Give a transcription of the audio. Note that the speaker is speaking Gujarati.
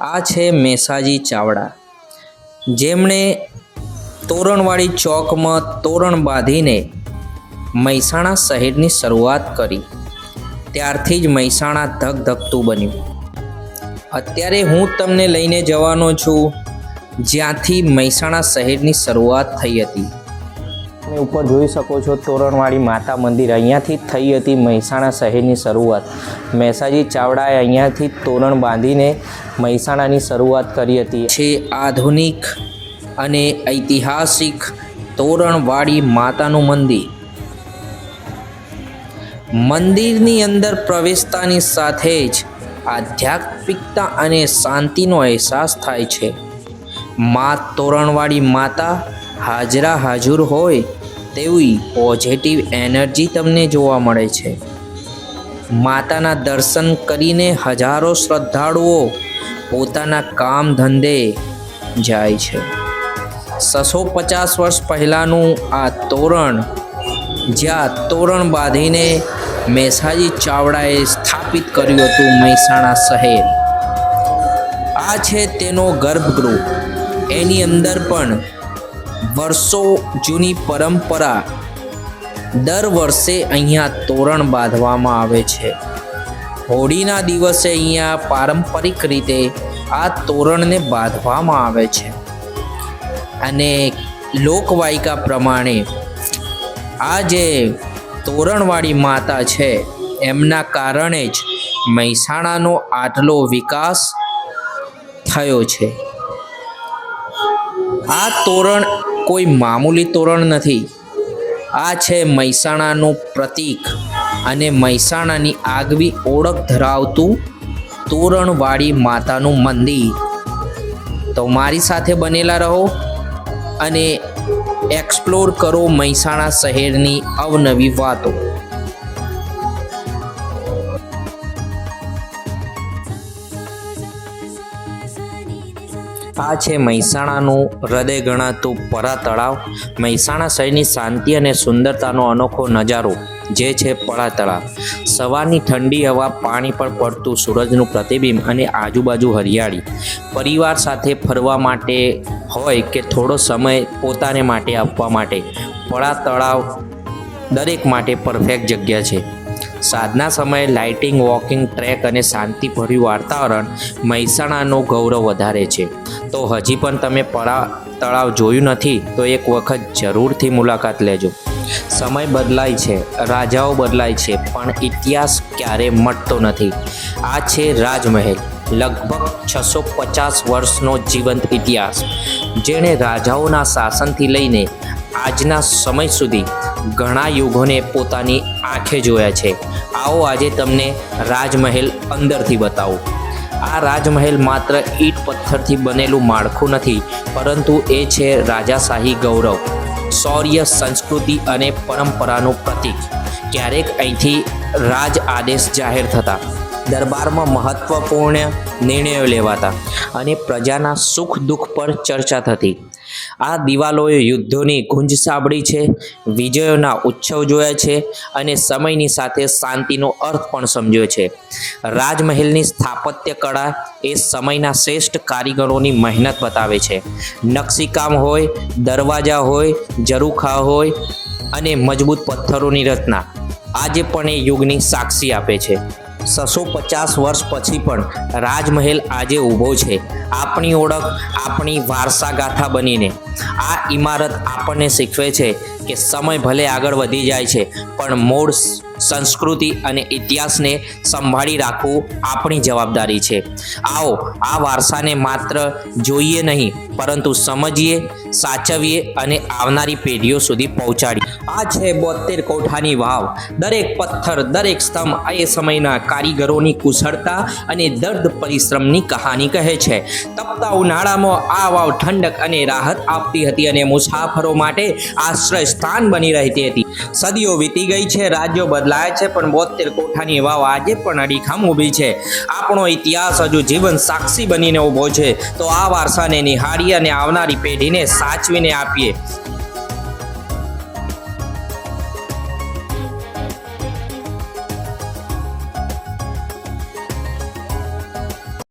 આ છે મેસાજી ચાવડા. જેમણે તોરણવાળી ચોકમાં તોરણ બાંધીને મહેસાણા શહેરની શરૂઆત કરી. ત્યારથી જ મહેસાણા ધગધગતું બન્યું. અત્યારે હું તમને લઈને જવાનો છું, જ્યાંથી મહેસાણા શહેરની શરૂઆત થઈ હતી. તમે ઉપર જોઈ શકો છો તોરણવાળી માતા મંદિર અહીંયાથી થઈ હતી મહેસાણા શહેરની શરૂઆત. મહેસાજી ચાવડાએ અહીંયાથી તોરણ બાંધીને મહેસાણાની શરૂઆત કરી હતી. છે આધુનિક અને ઐતિહાસિક તોરણવાળી માતાનું મંદિર. મંદિરની અંદર પ્રવેશતાની સાથે જ આધ્યાત્મિકતા અને શાંતિનો અહેસાસ થાય છે. મા તોરણવાળી માતા હાજરા હાજર હોય તેવી પોઝિટિવ એનર્જી તમને જોવા મળે છે. માતાના દર્શન કરીને હજારો શ્રદ્ધાળુઓ પોતાના કામ ધંધે જાય છે. છસો પચાસ વર્ષ પહેલાંનું આ તોરણ, જ્યાં તોરણ બાંધીને મેસાજી ચાવડાએ સ્થાપિત કર્યું હતું મહેસાણા શહેર. આ છે તેનો ગર્ભગૃહ. એની અંદર પણ વર્ષો જૂની પરંપરા દર વર્ષે અહીંયા તોરણ બાંધવામાં આવે છે. હોળીના દિવસે અહીંયા પારંપરિક રીતે આ તોરણને બાંધવામાં આવે છે. અને લોકવાયકા પ્રમાણે આ જે તોરણવાળી માતા છે, એમના કારણે જ મહેસાણાનો આટલો વિકાસ થયો છે. આ તોરણ કોઈ મામૂલી તોરણ નથી. આ છે મહેસાણાનું પ્રતીક અને મહેસાણાની આગવી ઓળખ ધરાવતું તોરણવાળી માતાનું મંદિર. તો મારી સાથે બનેલા રહો અને એક્સપ્લોર કરો મહેસાણા શહેરની અવનવી વાતો. આ છે મહેસાણાનું હૃદય ગણાતું પરા તળાવ મહેસાણા શહેરની શાંતિ અને સુંદરતાનો અનોખો નજારો, જે છે પરા તળાવ સવારની ઠંડી હવા, પાણી પર પડતું સૂરજનું પ્રતિબિંબ અને આજુબાજુ હરિયાળી. પરિવાર સાથે ફરવા માટે હોય કે થોડો સમય પોતાને માટે આપવા માટે પરા તળાવ દરેક માટે પરફેક્ટ જગ્યા છે. સાંજના સમયે લાઇટિંગ વોકિંગ ટ્રેક અને શાંતિભર્યું વાતાવરણ મહેસાણાનું ગૌરવ વધારે છે. તો હજી પણ તમે પરા, તળાવ જોયું નથી, તો એક વખત જરૂરથી મુલાકાત લેજો. સમય બદલાય છે, રાજાઓ બદલાય છે, પણ ઇતિહાસ ક્યારે મટતો નથી. આ છે રાજમહેલ, લગભગ છસો પચાસ વર્ષનો જીવંત ઇતિહાસ. જેણે રાજાઓના શાસનથી લઈને આજના સમય સુધી ઘણા યુગોને પોતાની આંખે જોયા છે. આવો આજે તમને રાજમહેલ અંદરથી બતાવું. આ રાજમહેલ માત્ર ઈંટ પથ્થરથી બનેલું માળખું નથી, પરંતુ એ છે રાજાશાહી ગૌરવ, શૌર્ય, સંસ્કૃતિ અને પરંપરાનું પ્રતીક. ક્યારેક અહીંથી રાજ આદેશ જાહેર થતા, દરબારમાં મહત્વપૂર્ણ નિર્ણયો લેવાતા અને પ્રજાના સુખ દુઃખ પર ચર્ચા થતી. આ દિવાલોએ યુદ્ધોની ગુંજ સાંભળી છે, વિજયોના ઉત્સવ જોયા છે અને સમયની સાથે શાંતિનો અર્થ પણ સમજ્યો છે. રાજમહેલની સ્થાપત્ય કળા એ સમયના શ્રેષ્ઠ કારીગરોની મહેનત બતાવે છે. નકશીકામ હોય, દરવાજા હોય, ઝરૂખા હોય અને મજબૂત પથ્થરોની રચના. આજે પણ એ યુગની સાક્ષી આપે છે. છસો પચાસ વર્ષ પછી પણ રાજમહેલ આજે ઊભો છે. આપણી ઓળખ, આપણી વારસાગાથા બનીને. આ ઇમારત આપણને શીખવે છે કે સમય ભલે આગળ વધી જાય છે, પણ મૂળ સંસ્કૃતિ અને ઇતિહાસને સંભાળી રાખવું આપણી જવાબદારી છે. આવો, આ વારસાને માત્ર જોઈએ નહીં, પરંતુ સમજીએ, સાચવીએ અને આવનારી પેઢીઓ સુધી પહોંચાડીએ. આ છે બોતેર કોઠાની વાવ. દરેક પથ્થર, દરેક સ્તંભ એ સમયના કારીગરોની કુશળતા અને દર્દ પરિશ્રમની કહાની કહે છે. તપતા ઉનાળામાં આ વાવ ઠંડક અને રાહત આપતી હતી અને મુસાફરો માટે આશ્રય સ્થાન બની રહેતી હતી. સદીઓ વીતી ગઈ છે, રાજ્યો બદલાય છે, પણ બોતેર કોઠાની વાવ આજે પણ અડીખમ ઊભી છે. આપણો ઇતિહાસ હજુ જીવન સાક્ષી બનીને ઊભો છે. તો આ વારસાને નિહાળી અને આવનારી પેઢીને સાચવીને આપીએ.